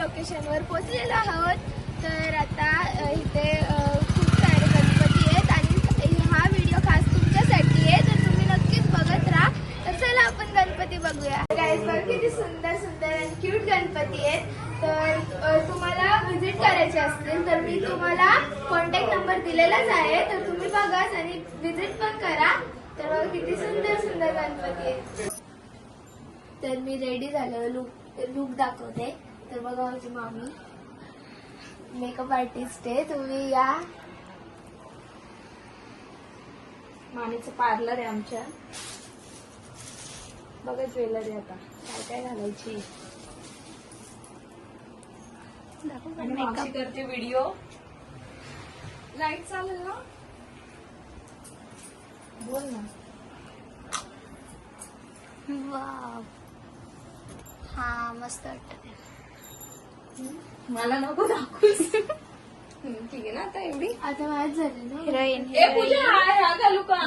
लोकेशनवर पोहोचलेलो आहोत. तर आता इथे खूप सारे गणपती आहेत आणि हा व्हिडिओ खास तुमच्यासाठी आहे. तर तुम्ही नक्कीच बघत राहा. तर चला आपण गणपती बघूया. गाईज बघ किती सुंदर सुंदर आणि क्यूट गणपती आहेत. तर तुम्हाला व्हिजिट करायचे असतील तर मी तुम्हाला कॉन्टॅक्ट नंबर दिलेलाच आहे. तर तुम्ही बघाच आणि व्हिजिट पण करा. तर बघा किती सुंदर सुंदर गणपती आहेत. तर मी रेडी झालो. लुक लुक दाखवते. तर बघा माझी मामी मेकअप आर्टिस्ट आहे. तुम्ही या. मानेचं पार्लर आहे आमच्या. बघा ज्वेलरी आता. काय काय घालायची. करते व्हिडिओ लाइट चालेल ना? बोल ना. वाव. हा मस्त वाटत मला नको दाखवूस. ठीक आहे ना आता एवढी? आता माझ झाली ना. हिरोईन ए पूजा हाय हा घालू का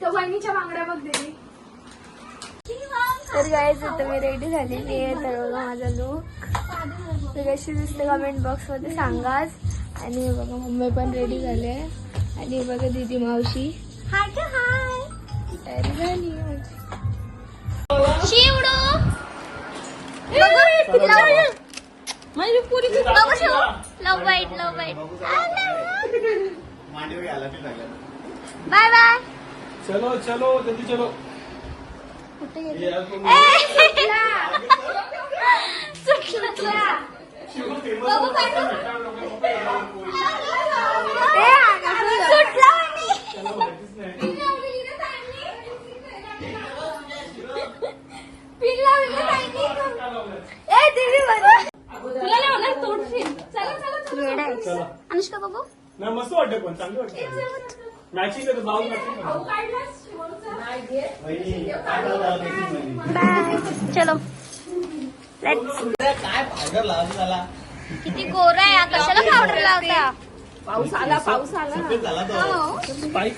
तो बहिणीच्या बांगड्या बघ दिली तर गाईज आता मी रेडी झालेली आहे. तर बघा माझा लुक तर कशी दिसते कमेंट बॉक्समध्ये सांगाच. आणि बघा मम्मी पण रेडी झाले आणि बघा दीदी मावशी. हाय हाय तयारी झाली. माझी पुरी love bite love bite bye bye चलो चलो जल्दी चलो कुठे तोडशील चला चला चला. चला. अनुष्का नाही मस्त वाटतं पण चांगलं वाटतं मॅचिंग आहे. मॅचिंग. बाय. चलो. काय पावडर लावली त्याला? किती गोरा आहे. हा. कशाला पावडर लावता? पाऊस आला पाऊस आला. सफेद झाला तो. हो.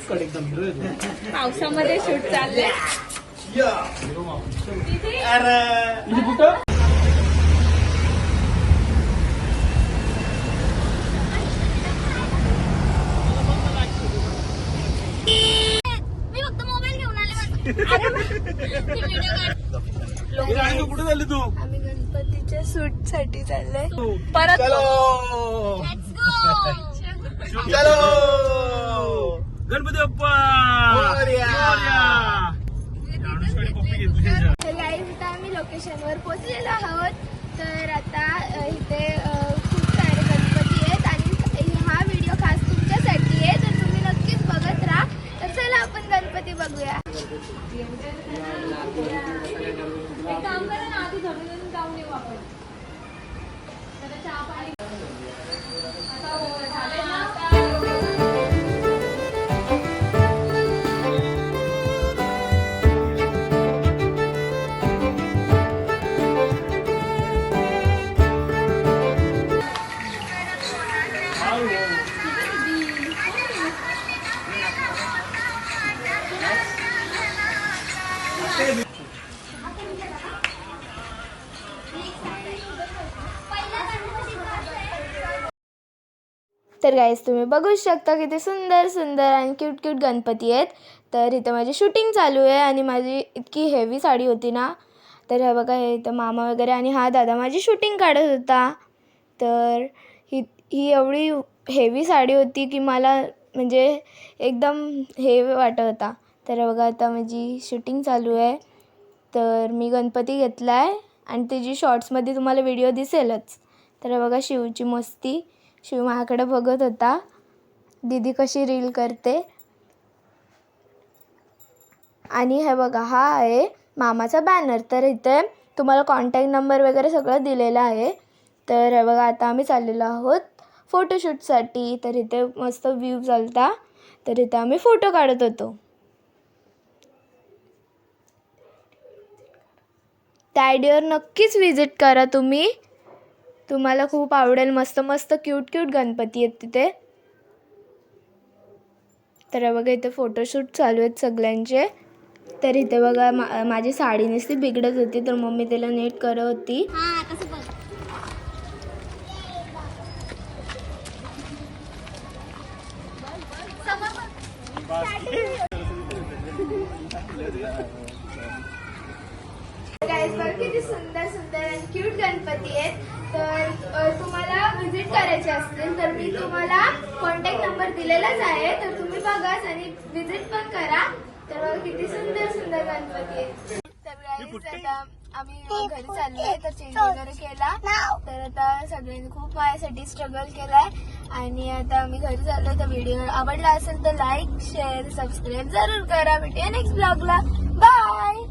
कडे एकदम हिरो येतो पावसामध्ये शूट चाललंय या. अरे. इथे कुठं मी फक्त मोबाईल घेऊन आले हे राणी, तू कुठे झाली तू? आम्ही गणपतीच्या सूटसाठी चाललोय परत चलो. चलो. गणपती बाप्पा. आम्ही लोकेशनवर पोहोचलेलो आहोत. तर आता इथे तर गाईज तुम्ही बघू शकता किती सुंदर सुंदर आणि क्यूट क्यूट गणपती आहेत. तर इथं माझी शूटिंग चालू आहे आणि माझी इतकी हेवी साडी होती ना. तर हे बघा हे इथं मामा वगैरे आणि हा दादा माझी शूटिंग काढत होता. तर ही ही एवढी हेवी साडी होती की मला म्हणजे एकदम हे वाटत होता. तर बघा आता माझी शूटिंग चालू आहे. तर मी गणपती घेतला आहे आणि त्याची शॉर्ट्समध्ये तुम्हाला व्हिडिओ दिसेलच. तर बघा शिवची मस्ती. शिव माझ्याकडे बघत होता. दीदी कशी रील करते? आणि हे बघा हा आहे मामाचा बॅनर तर इथे तुम्हाला कॉन्टॅक्ट नंबर वगैरे सगळं दिलेलं आहे. तर हे बघा आता आम्ही चाललेलो आहोत फोटोशूटसाठी तर इथे मस्त व्ह्यू चालता. तर इथे आम्ही फोटो काढत होतो. त्या आयडियावर नक्कीच व्हिजिट करा तुम्ही. तुम्हाला खूप आवडेल. मस्त मस्त क्यूट क्यूट गणपती आहेत तिथे. तर बघा इथे फोटोशूट चालू आहेत सगळ्यांचे. तर इथे बघा मा माझी साडी नुसती बिघडत होती तर मम्मी त्याला नीट करत होती. किती सुंदर सुंदर आणि क्यूट गणपती आहेत. तर तुम्हाला व्हिजिट करायचे असतील तर मी तुम्हाला कॉन्टॅक्ट नंबर दिलेलाच आहे. तर तुम्ही बघाच आणि व्हिजिट पण करा. तर किती सुंदर सुंदर गणपती आहेत आता आम्ही घरी चाललोय तर चेंज वगैरे केला. तर आता सगळ्यांनी खूप माझ्यासाठी स्ट्रगल केलाय. आणि आता आम्ही घरी चाललोय तर व्हिडिओ आवडला असेल तर लाईक शेअर सबस्क्राईब जरूर करा. भेटूया नेक्स्ट ब्लॉगला बाय